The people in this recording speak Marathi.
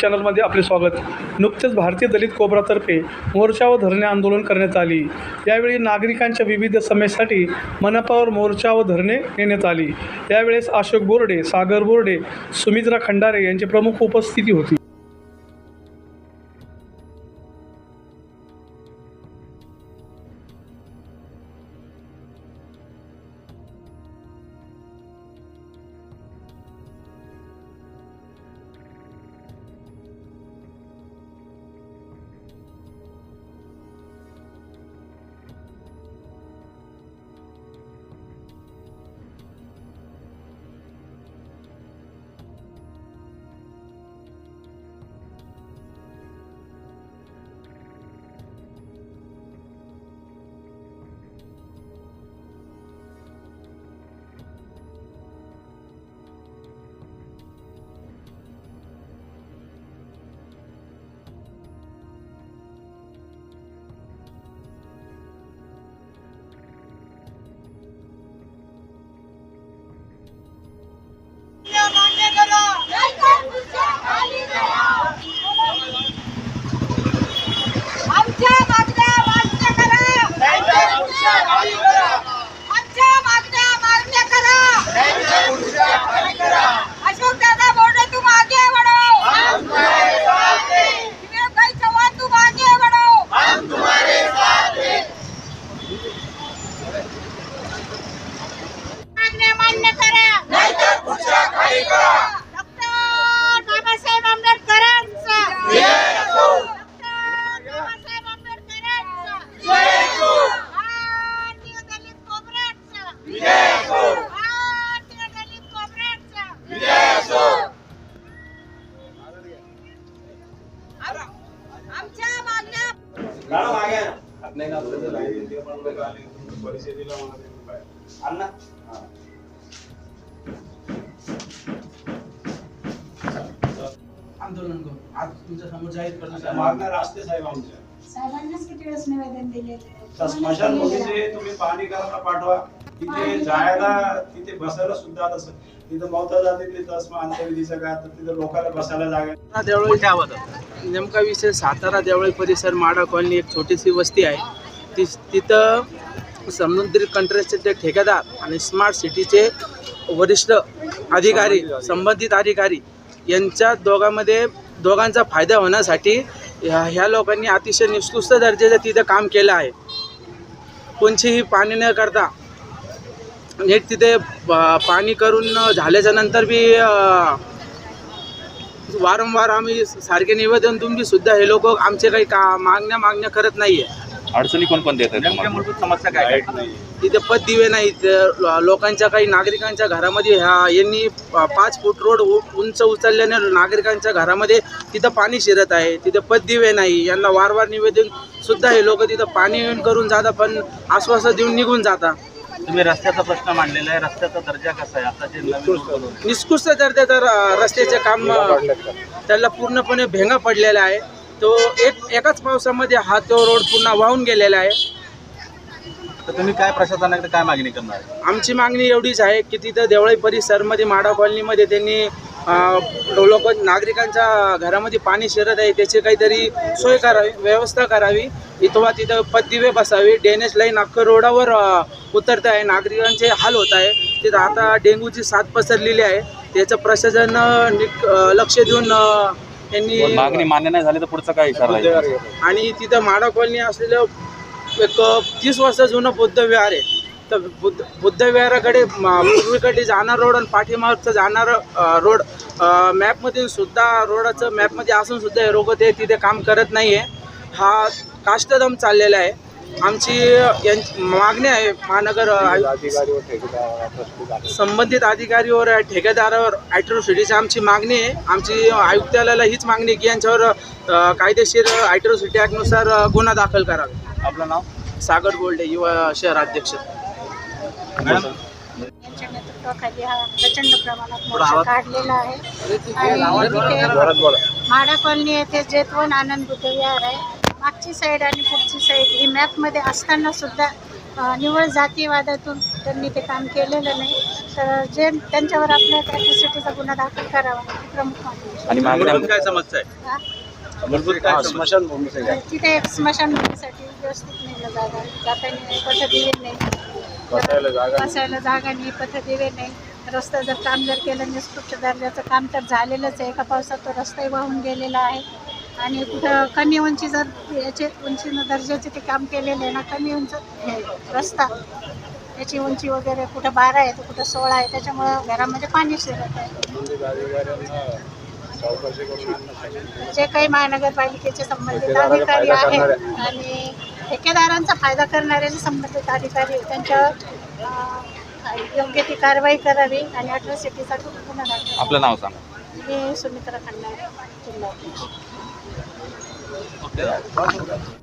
चॅनलमध्ये आपले स्वागत. नुकतेच भारतीय दलित कोबरातर्फे मोर्चा व धरणे आंदोलन करण्यात आली. यावेळी नागरिकांच्या विविध समस्यासाठी मनपावर मोर्चा व धरणे नेण्यात आली. यावेळेस अशोक बोर्डे सागर बोर्डे सुमित्रा खंडारे यांची प्रमुख उपस्थिती होती. मागण्या आंदोलन करू. आज तुमच्यासमोर जाहीर असते साहेब आमच्या. साहेबांनाच किती वेळेस निवेदन दिलेलं आहे तर स्मशानभूमीचे तुम्ही पाणी करायला पाठवा. तिथे जायला तिथे बसायला सुद्धा तसं. तिथं मौता जाते तिथं तर तिथं लोकांना बसायला जागा सातारा देवळी नेमका विषय सातारा देवळी परिसर माडा कॉलनी एक छोटीशी वस्ती आहे. ती तिथं समुद्री कंट्रेसचे ठेकेदार आणि स्मार्ट सिटीचे वरिष्ठ अधिकारी संबंधित अधिकारी यांच्या दोघांमध्ये दोघांचा फायदा होण्यासाठी ह्या ह्या लोकांनी अतिशय निष्कृष्ट दर्जाचं तिथं काम केलं आहे. कोणचीही पाणी न करता नीट तिथे ब- पाणी करून झाल्याच्यानंतर बी वारंवार आम्ही सारखे निवेदन बी सुद्धा हे लोक आमचे काही का मागण्या मागण्या करत नाहीये. अडचणी कोणकोणत्या येतात मूलभूत समस्या काय तिथे पद दिवे नाहीत लो- लोकांच्या काही नागरिकांच्या घरामध्ये ह्या यांनी पाच फूट रोड उ- उंच उचलल्याने नागरिकांच्या घरामध्ये तिथं पाणी शिरत आहे. तिथे पद दिवे नाही. यांना वारंवार निवेदन सुद्धा हे लोक तिथं पाणी करून जातात पण आश्वासन देऊन निघून जातात. तुम्ही रस्त्याचा प्रश्न मांडलेला आहे. रस्त्याचा दर्जा कसा आहे? आता जे नवीन. निष्कृष्ट दर्जाचं र- रस्त्याचे काम त्याला पूर्णपणे भेंगा पडलेला आहे. तो एक एकाच पावसामध्ये हा तो रोड पुन्हा वाहून गेलेला आहे. तर तुम्ही काय प्रशासनाकडे काय मागणी करणार? आहे? आमची मागणी एवढीच आहे की तिथं देवळी परिसरमध्ये माडा कॉलनीमध्ये त्यांनी लोक नागरिकांच्या घरामध्ये पाणी शिरत आहे. त्याची काहीतरी सोय करावी व्यवस्था करावी. इथवा तिथं पददिवे बसावी. ड्रेनेज लाईन अख्खं रोडावर अ, उतरत आहे. नागरिकांचे हाल होत आहे. तिथं आता डेंग्यूची साथ पसरलेली आहे. त्याचं प्रशासन लक्ष देऊन त्यांनी मागणी मान्य नाही झाली तर पुढचा काय इशारा आणि तिथं माडा कॉलनी असलेलं एक तीस वर्ष जुनं बुद्ध विहार आहे. तर बुद्ध बुद्ध विहाराकडे पूर्वेकडे जाणार रोड आणि पाठीमागचं जाणारं रोड मॅपमध्ये सुद्धा रोडाचं मॅपमध्ये असून सुद्धा हे लोक ते तिथे काम करत नाही आहे हा काष्टदम चाललेला आहे. आमची मागणी आहे महानगर आयुक्त संबंधित अधिकारीवर ठेकेदारावर ॲट्रोसिटीची आमची मागणी आहे. आमची आयुक्तालयाला हीच मागणी की यांच्यावर कायदेशीर ॲट्रोसिटी ॲक्टनुसार गुन्हा दाखल करावा. आपलं नाव? सागर गोल्डे युवा शहर अध्यक्ष. मॅडम? यांच्या नेतृत्वाखाली हा प्रचंड प्रमाणात मोर्चा काढलेला आहे. आणि माडा कॉलनी येथे जेतवन आनंद बुद्ध विहार आहे. मागची साईड आणि पुढची साईड ही मॅपमध्ये असताना सुद्धा अ, निव्वळ जातीवादातून त्यांनी ते काम केलेलं नाही. तर जे त्यांच्यावर आपल्या कॅपॅसिटीचा गुन्हा दाखल करावा हे प्रमुख आणि मूलभूत काय समस्या आहे? हा? मूलभूत काय समस्या तिथे एक स्मशानभूमीसाठी व्यवस्थित नाही. ना जागा जाता नाही. पथदिवे नाही. बसायला जागा नाही पथदिवे नाही. रस्ता जर काम जर केलं निष्कृष्ट दर्जाचं काम तर झालेलंच आहे. एका पावसात तो रस्ताही वाहून गेलेला आहे. आणि कुठं कमी उंची जर याचे उंचीनं दर्जाचे ते काम केलेलं आहे ना कमी उंच हे रस्ता त्याची उंची वगैरे कुठं बारा आहे तर कुठं सोळा आहे त्याच्यामुळं घरामध्ये पाणी शिरत आहे. जे काही महानगरपालिकेचे संबंधित अधिकारी आहेत आणि ठेकेदारांचा फायदा करणारे जे संबंधित अधिकारी त्यांच्यावर अं, योग्य ती कारवाई करावी आणि अट्रॉसिटीसाठी गुन्हा दाखल आपलं नाव सांगा. मी सुमित्रा खंडारे जिल्हा どういうこと?